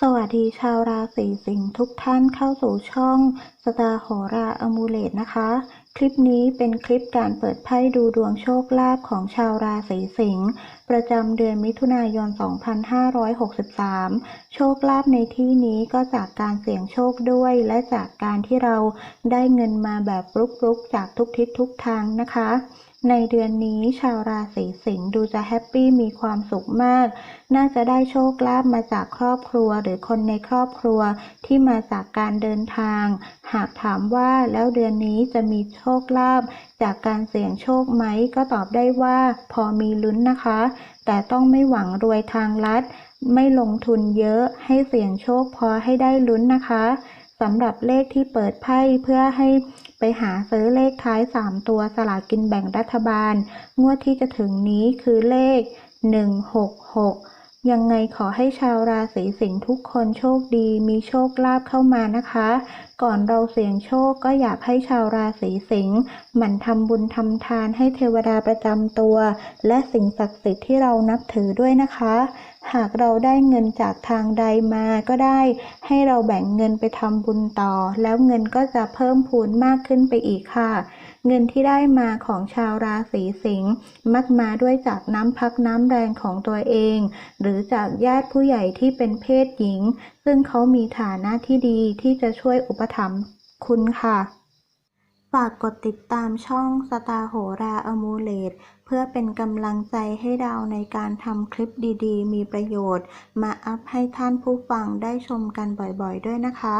สวัสดีชาวราศีสิงห์ทุกท่านเข้าสู่ช่อง สตาโหราอมูเลตนะคะ คลิปนี้เป็นคลิปการเปิดไพ่ดูดวงโชคลาภของชาวราศีสิงห์ประจำเดือนมิถุนายน 2563 โชคลาภในที่นี้ก็จากการเสี่ยงโชคด้วย และจากการที่เราได้เงินมาแบบลุกๆ จากทุกทิศทุกทางนะคะในเดือนนี้ชาวราศีสิงห์ดูจะแฮปปี้มีความสุขมาก น่าจะได้โชคลาภมาจากครอบครัวหรือคนในครอบครัวที่มาจากการเดินทางหากถามว่าแล้วเดือนนี้จะมีโชคลาภจากการเสี่ยงโชคไหมก็ตอบได้ว่าพอมีลุ้นนะคะ แต่ต้องไม่หวังรวยทางลัด ไม่ลงทุนเยอะให้เสี่ยงโชคพอให้ได้ลุ้นนะคะสำหรับเลขที่เปิดไพ่เพื่อให้ไปหาซื้อเลขท้าย 3 ตัวสลากินแบ่งรัฐบาล งวดที่จะถึงนี้คือเลข 166 ยังไงขอให้ชาวราศีสิงห์ทุกคนโชคดี มีโชคลาภเข้ามานะคะ ก่อนเราเสี่ยงโชคก็อยากให้ชาวราศีสิงห์หมั่นทำบุญทำทานให้เทวดาประจำตัว และสิ่งศักดิ์สิทธิ์ที่เรานับถือด้วยนะคะ หากเราได้เงินจากทางใดมาก็ได้ ให้เราแบ่งเงินไปทำบุญต่อ แล้วเงินก็จะเพิ่มพูนมากขึ้นไปอีกค่ะ เงินที่ได้มาของชาวราศีสิงห์มักมาด้วยจากน้ำพักน้ำแรงของตัวเอง หรือจากญาติผู้ใหญ่ที่เป็นเพศหญิง ซึ่งเขามีฐานะที่ดีที่จะช่วยอุปถัมภ์คุณค่ะฝากกดติดตามช่องสตาร์โหราอมูเลตเพื่อเป็นกำลังใจให้ดาวในการทำคลิปดีๆ มีประโยชน์ มาอัพให้ท่านผู้ฟังได้ชมกันบ่อยๆด้วยนะคะ